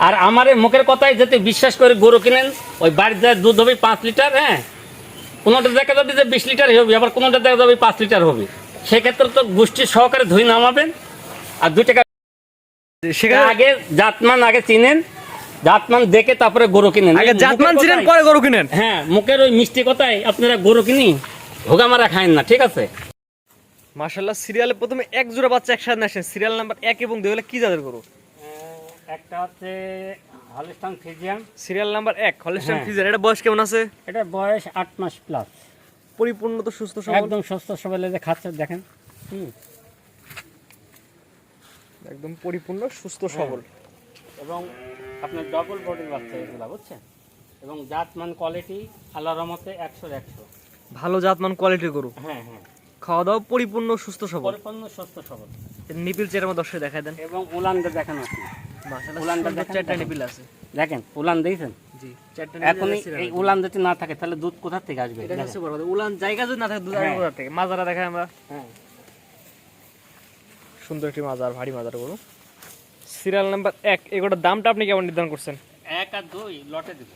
আর আমার মুখের কথাই যাতে বিশ্বাস করে গরু কিনেন ওই বাড়িতে দুধ হবে পাঁচ লিটার হ্যাঁ? কোনোটা দেখা যাবে যে বিশ লিটার হবে আবার কোনোটা দেখা যাবে পাঁচ লিটার হবে। সেক্ষেত্রে তো গোষ্ঠীর সহকারে ধুই নামাবেন আর দুই টাকা সেখানে আগে জাতমান আগে চিনেন জাতমান দেখে তারপরে গরু কিনেন। আগে জাতমান কথায়- পরে গরু কিনেন? হ্যাঁ মুখের ওই মিষ্টি কথায় আপনারা গরু কিনি ভোগা মারা খায়েন না ঠিক আছে? মাশাল্লাহ সিরিয়ালে প্রথমে এক জোড়া বাচ্চা একসাথে আসেন সিরিয়াল নাম্বার এক এবং দুই হলে কি জাতের গরু? একটা হচ্ছে হলিস্টান ফিজিয়াম সিরিয়াল নাম্বার এক হলিস্টান হ্যাঁ। ফিজার এটা বয়স কেমন আছে? এটা বয়স আট মাস প্লাস পরিপূর্ণ তো সুস্থ সবল। একদম সুস্থ সবল যে খাচ্ছে দেখেন। একদম পরিপূর্ণ সুস্থ সবল। এবং আপনার ডবল বডির বাচ্চা এগুলো বুঝছেন? এবং জাতমান কোয়ালিটি আল্লাহ রহমতে একশোর একশো ভালো জাতমান কোয়ালিটির গরু। হ্যাঁ হ্যাঁ। খাওয়া দাওয়া পরিপূর্ণ সুস্থ সবল। পরিপূর্ণ সুস্থ সবল। নিপিল চেয়ারের মধ্যে দেখাই দেন। এবং উলানটা দেখেন আছে। দেখেন উলান দিয়েছেন জি এই উলান যদি না থাকে তাহলে দুধ কোথা থেকে আসবে? এটা দেখেন। হচ্ছে বড় কথা উলান জায়গা যদি না থাকে দুধ আসবে হ্যাঁ। কোথা থেকে? মাজারা দেখাই আমরা। হ্যাঁ। সুন্দর একটি মাজার ভারী মাজার গরু। সিরিয়াল নাম্বার এক এগুলোর দামটা আপনি কেমন নির্ধারণ করছেন? এক আর দুই লটে দিব।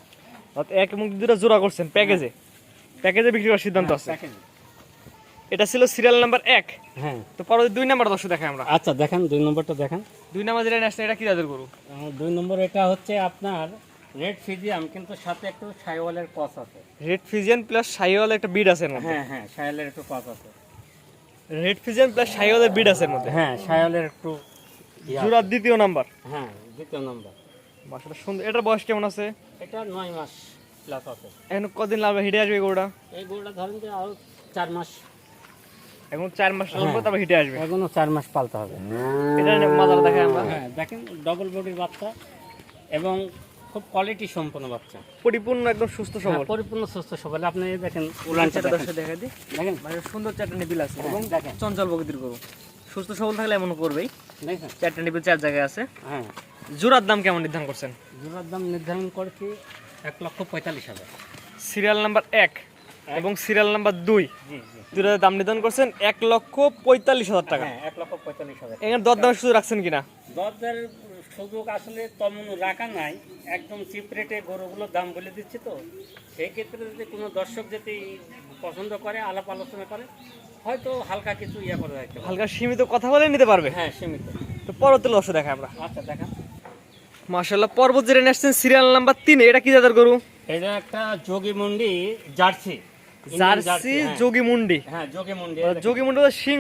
এক এবং দুটো জোড়া করছেন প্যাকেজে। প্যাকেজে বিক্রি করার সিদ্ধান্ত আছে। এটা ছিল সিরিয়াল নাম্বার এক। হ্যাঁ। তো পরবর্তী দুই নাম্বার দর্শক দেখাই আমরা। আচ্ছা দেখেন দুই নম্বরটা দেখেন। দুই নাম্বার যেটা নেসছেন এটা কি জাতের গরু? দুই নম্বর এটা হচ্ছে আপনার রেড ফিজিয়াম কিন্তু সাথে একটু সাইওয়ালের কস আছে। রেড ফিজিয়ান প্লাস সাইওয়াল একটা বিড আছে মধ্যে? হ্যাঁ হ্যাঁ সাইওয়ালের একটু কস আছে। রেড ফিজিয়ান প্লাস সাইওয়ালের বিড আছে মধ্যে? হ্যাঁ সাইওয়ালের একটু জোড়ার দ্বিতীয় নাম্বার? হ্যাঁ দ্বিতীয় নম্বর। মাসাটা সুন্দর। এটার বয়স কেমন আছে? এটা নয় মাস প্লাস আছে। এখন কদিন লাগবে হিটে আসবে গরুটা? এই গরুটা ধরেন যে আরও চার মাস এখন চার মাস হ্যাঁ। তারপর হিটে আসবে। এখনও চার মাস পালতে হবে। এটা মাজার দেখাই আমরা। হ্যাঁ দেখেন ডবল বডির বাচ্চা এবং খুব কোয়ালিটি সম্পন্ন বাচ্চা। পরিপূর্ণ একদম সুস্থ হ্যাঁ, সবল। পরিপূর্ণ সুস্থ সবল। আপনি দেখেন উলানটা দেখেন। দর্শক দেখাই দিই। দেখেন। মানে সুন্দর চারটা নিপিল আছে হ্যাঁ, এবং দেখেন। চঞ্চল প্রকৃতির গরু। সুস্থ সবল থাকলে এমন করবেই। দেখেন। চারটা নিপিল চার জায়গায় আছে। হ্যাঁ। জোড়ার দাম কেমন নির্ধারণ করছেন? জোড়ার দাম নির্ধারণ করেছি এক লক্ষ পঁয়তাল্লিশ হাজার। সিরিয়াল নাম্বার এক। এবং সিরিয়াল নাম্বার দুই। জি দাম নির্ধারণ করছেন এক লক্ষ পঁয়তাল্লিশ হাজার টাকা। হ্যাঁ এক লক্ষ পঁয়তাল্লিশ হাজার। এখানে দর দামের সুযোগ রাখছেন কিনা? দরদার সুযোগ আসলে তেমন রাখা নাই। একদম চিপ রেটে গরুগুলোর দাম বলে দিচ্ছি তো। সেই ক্ষেত্রে যদি কোনো দর্শক যদি পছন্দ করে আলাপ আলোচনা করে হয়তো হালকা কিছু ইয়ে করে রাখতে হালকা সীমিত কথা বলে নিতে পারবে? হ্যাঁ সীমিত। তো পরবর্তী দর্শক দেখাই আমরা। আচ্ছা দেখা মার্শাল্লাহ পর্বত যেটা নিয়ে আসছেন সিরিয়াল নাম্বার তিন। এটা কি জাতের গরু? এটা একটা যোগী মুন্ডি জার্সি। জার্সি হ্যাঁ। মুন্ডি। হ্যাঁ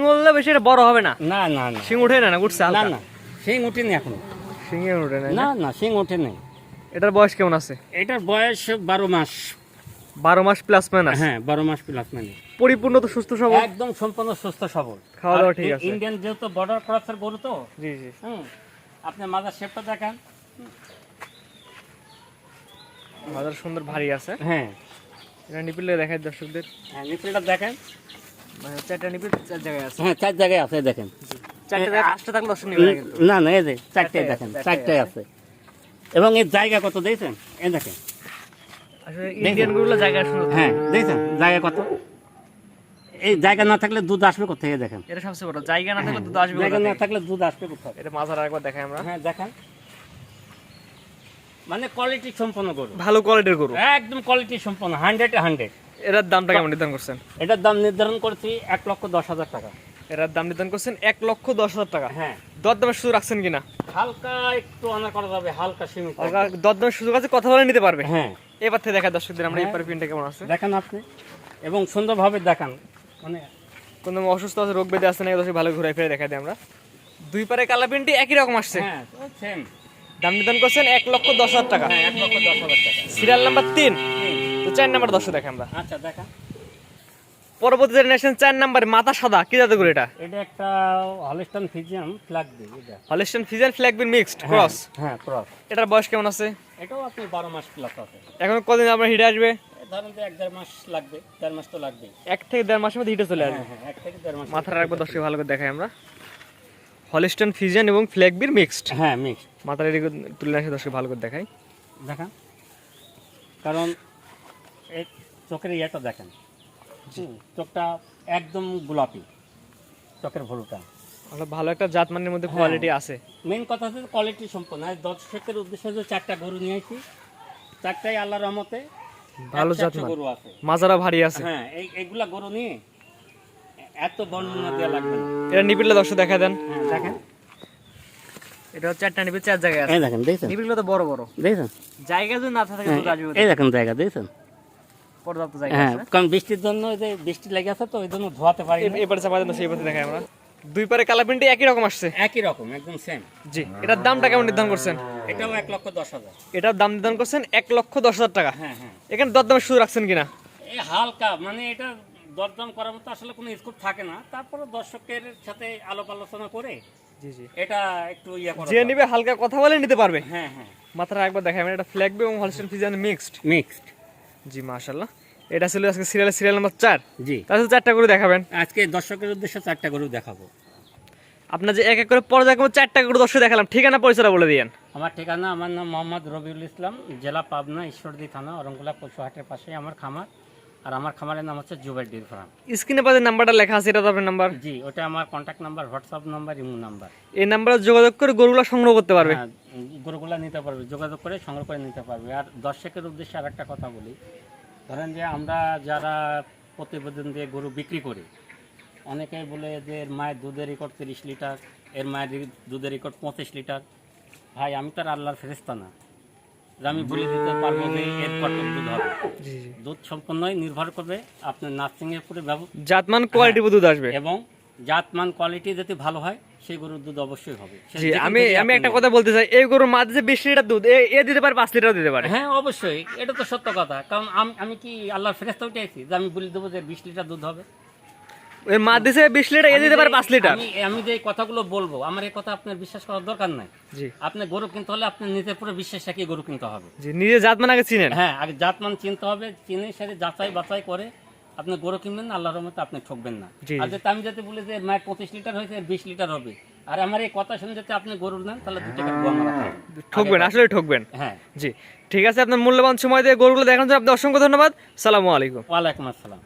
হলে বেশি এটা বড় হবে না। না না না। না না উঠছে না না শিং এখন। না? না না শিং ওঠে নেই এটার বয়স কেমন আছে? এটার বয়স বারো মাস। বারো মাস প্লাস মাইনাস হ্যাঁ বারো মাস প্লাস পরিপূর্ণ তো সুস্থ সবল? একদম সম্পূর্ণ সুস্থ সবল। খাওয়া দাওয়া ঠিক আছে। ইন্ডিয়ান যেহেতু বর্ডার ক্রসের গরু তো জি জি। হুম আপনি মাদার শেপটা দেখান। বাজার সুন্দর ভারী আছে। হ্যাঁ। এটা নিপিলে দেখায় দর্শকদের। হ্যাঁ নিপলটা দেখেন। মানে চারটা নিপিল চার জায়গায় আছে। হ্যাঁ চার জায়গায় আছে দেখেন। না না এই যে চারটায় দেখেন চারটায় আছে। এবং এর জায়গা কত দিয়েছেন এই দেখেন। জায়গায় হ্যাঁ দিয়েছেন জায়গা কত? এই জায়গা না থাকলে দুধ আসবে কোথেকে দেখেন? এটা সবচেয়ে বড়। জায়গা না থাকলে দুধ আসবে জায়গা না থাকলে দুধ আসবে কোথায় এটা মাথার একবার দেখাই আমরা। হ্যাঁ দেখান। মানে কোয়ালিটি সম্পন্ন গরু। ভালো কোয়ালিটির গরু? একদম কোয়ালিটি সম্পন্ন হান্ড্রেড হান্ড্রেড এটার দামটা কেমন নির্ধারণ করছেন? এটার দাম নির্ধারণ করেছি এক লক্ষ দশ হাজার টাকা। এটার দাম নির্ধারণ করছেন এক লক্ষ দশ হাজার টাকা। হ্যাঁ। দর দামের সুযোগ রাখছেন কিনা? হালকা একটু অনার করা যাবে হালকা সীমিত। দর দামের সুযোগ আছে কথা বলে নিতে পারবে। হ্যাঁ। এবার থেকে দেখা দর্শকদের আমরা হ্যাঁ। এবার প্রিন্টটা কেমন আছে? দেখান আপনি। এবং সুন্দরভাবে দেখান। মানে কোনো অসুস্থ আছে রোগ বেঁধে আছে না দর্শক ভালো ঘুরে ফিরে দেখা দিই আমরা। দুই পারে কালা প্রিন্টটি একই রকম আসছে। হ্যাঁ সেম দাম নির্ধারণ করছেন এক লক্ষ দশ হাজার টাকা। হ্যাঁ এক লক্ষ দশ হাজার টাকা। সিরিয়াল নাম্বার তিন। তো চার নাম্বার দর্শক দেখে আমরা। আচ্ছা দেখান পরবর্তী জেনারেশন চার নাম্বার মাথা সাদা কি জাতের গরু এটা? এটা একটা হলিস্টন ফিজিয়াম ফ্ল্যাগ দিই এটা। হলিস্টান ফিজার ফ্ল্যাগবিন মিক্সড ক্রস হ্যাঁ ক্রস এটার বয়স কেমন আছে? এটাও আপনি বারো মাস প্লাস আছে এখন কদিন আপনার হিটে আসবে? ধরেন যে এক দেড় মাস লাগবে দেড় মাস তো লাগবেই। এক থেকে দেড় মাসের মধ্যে হিটে চলে আসবে। হ্যাঁ হ্যাঁ এক থেকে দেড় মাস মাথার রাখব দর্শক ভালো করে দেখাই আমরা। হলিস্টান ফিজিয়ান এবং ফ্ল্যাগবির মিক্সড। হ্যাঁ মিক্সড। মাথার এদিকে তুলে আসে দর্শক ভালো করে দেখাই। দেখান। কারণ চোখের ইয়েটা দেখেন। চোখটা একদম গোলাপি চোখের ভুলটা। আমরা ভালো একটা জাত মানের মধ্যে কোয়ালিটি আছে। মেন কথা হচ্ছে কোয়ালিটি সম্পন্ন। আর দর্শকের উদ্দেশ্যে যে চারটা গরু নিয়ে নিয়েছি চারটাই আল্লাহ রহমতে ভালো জাতমান। গরু আছে। মাজারা ভারী আছে। হ্যাঁ এই এইগুলা গরু নিয়ে এত বর্ণনা দেওয়া লাগবে না। এটা নিবিড়টা দর্শক দেখা দেন। হ্যাঁ দেখেন। এটা হচ্ছে চারটা নিবিড় চার জায়গায় আছে। এই দেখেন দেখছেন? নিবিড়গুলো তো বড় বড়। দেখছেন? জায়গা যদি না থাকে দুধ আসবে। এই দেখেন জায়গা দেখছেন? পর্যাপ্ত জায়গা আছে। কারণ বৃষ্টির জন্য যে বৃষ্টি লেগে আছে তো ওই জন্য ধোয়াতে পারি এবারে চাপা দেন সেই পাশে দেখাই আমরা। দুই পারে কালা একই রকম আসছে। একই রকম একদম সেম জি এটার দামটা কেমন নির্ধারণ করছেন? এটাও এক লক্ষ দশ হাজার। এটার দাম নির্ধারণ করছেন এক লক্ষ দশ হাজার টাকা। হ্যাঁ হ্যাঁ। এখানে দরদামের সুযোগ রাখছেন কিনা? হালকা মানে এটা দরদাম করার মতো আসলে কোনো স্কোপ থাকে না। তারপরে দর্শকের সাথে আলোপ আলোচনা করে জি জি। এটা একটু ইয়ে করা যে নিবে হালকা কথা বলে নিতে পারবে। হ্যাঁ হ্যাঁ। মাথাটা একবার দেখাই এটা ফ্ল্যাগবে এবং হলস্টেন ফিজিয়ান মিক্সড মিক্সড জি মাশাল্লাহ এটা ছিল আজকে সিরিয়ালের সিরিয়াল নাম্বার চার। জি। তাহলে চারটা করে দেখাবেন। আজকে দর্শকের উদ্দেশ্যে চারটা গরু দেখাবো। আপনার যে এক এক করে পর্যায়ক্রমে চারটা করে দর্শক দেখালাম। ঠিকানা পরিচয়টা বলে দিয়েন। আমার ঠিকানা আমার নাম মোহাম্মদ রবিউল ইসলাম জেলা পাবনা ঈশ্বরদী থানা অরঙ্গুলা পশুহাটের পাশে আমার খামার। আর আমার খামারের নাম হচ্ছে জুবের ডির ফার্ম। স্ক্রিনে পাশে নাম্বারটা লেখা আছে এটা তো আপনার নাম্বার? জি ওটা আমার contact number WhatsApp number imo number. এই নাম্বারে যোগাযোগ করে গরুগুলো সংগ্রহ করতে পারবে? হ্যাঁ গরুগুলা নিতে পারবে যোগাযোগ করে সংগ্রহ করে নিতে পারবে। আর দর্শকের উদ্দেশ্যে আর একটা কথা বলি। ধরেন যে আমরা যারা প্রতিবেদন দিয়ে গরু বিক্রি করি অনেকেই বলে যে এর মায়ের দুধের রেকর্ড তিরিশ লিটার এর মায়ের দুধের রেকর্ড পঁচিশ লিটার। ভাই আমি তো আর আল্লাহর ফেরেস্তা না। যে আমি বলে দিতে পারব যে এর কত দুধ হবে। দুধ সম্পূর্ণই নির্ভর করবে আপনার নার্সিংয়ের উপরে জাতমান কোয়ালিটি দুধ আসবে। এবং জাতমান কোয়ালিটি যদি ভালো হয় সেই গরুর দুধ অবশ্যই হবে। জি আমি আমি একটা কথা বলতে চাই এই গরুর মা দিতে বিশ লিটার দুধ এ- দিতে পারে পাঁচ লিটার দিতে পারে। হ্যাঁ অবশ্যই। এটা তো সত্য কথা। কারণ আমি কি আল্লাহর ফেরেস্তা উঠেছি যে আমি বলে দেবো যে বিশ লিটার দুধ হবে? মা দিছে বিশ লিটার এ দিতে পারে পাঁচ লিটার। আমি আমি যে কথাগুলো বলব আমার এই কথা আপনার বিশ্বাস করার দরকার নাই। জি। আপনি গরু কিনতে হলে আপনি নিজের পুরো বিশ্বাস রাখিয়ে গরু কিনতে হবে? জি নিজে জাতমান আগে চিনেন। হ্যাঁ আগে জাতমান চিনতে হবে চিনে সেটা যাচাই বাছাই করে আপনি গরু কিনবেন না আল্লাহর মতো আপনি ঠকবেন না। আর যাতে আমি যাতে বলি যে মায়ের পঁচিশ লিটার হয়েছে বিশ লিটার হবে। আর আমার এই কথা শুনে যাতে আপনি নেন তাহলে দু। ঠকবেন আসলে ঠকবেন। হ্যাঁ। জি ঠিক আছে আপনার মূল্যবান সময় দিয়ে গরুগুলো দেখানোর জন্য আপনার অসংখ্য ধন্যবাদ। সালামু আলাইকুম। ওয়ালাইকুম আসসালাম।